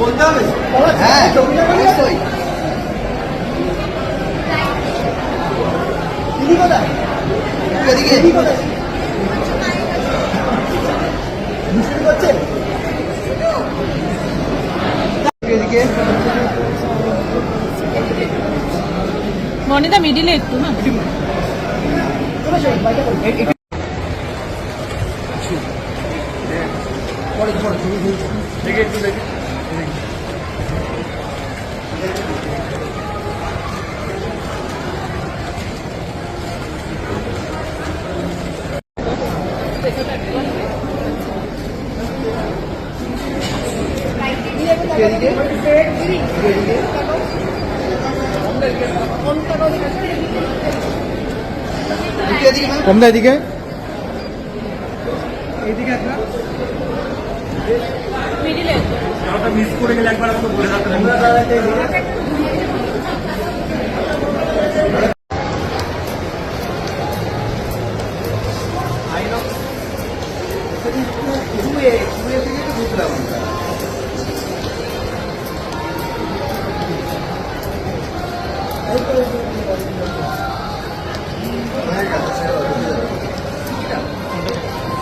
বলতে হবে? হ্যাঁ অবশ্যই। করছে? এদিকে। মনিদা মিডিলে একটু হ্যাঁ। বাইরে করো। পরে পরে ছবি তুলছি। দেখে একটু দেখে। এদিকে? এদিকে এদিকে এদিকে না কমদা এদিকে মিডিলে একটু মিস করে গেলে একবার আমাকে বলে রাখতে শুয়ে শুয়ে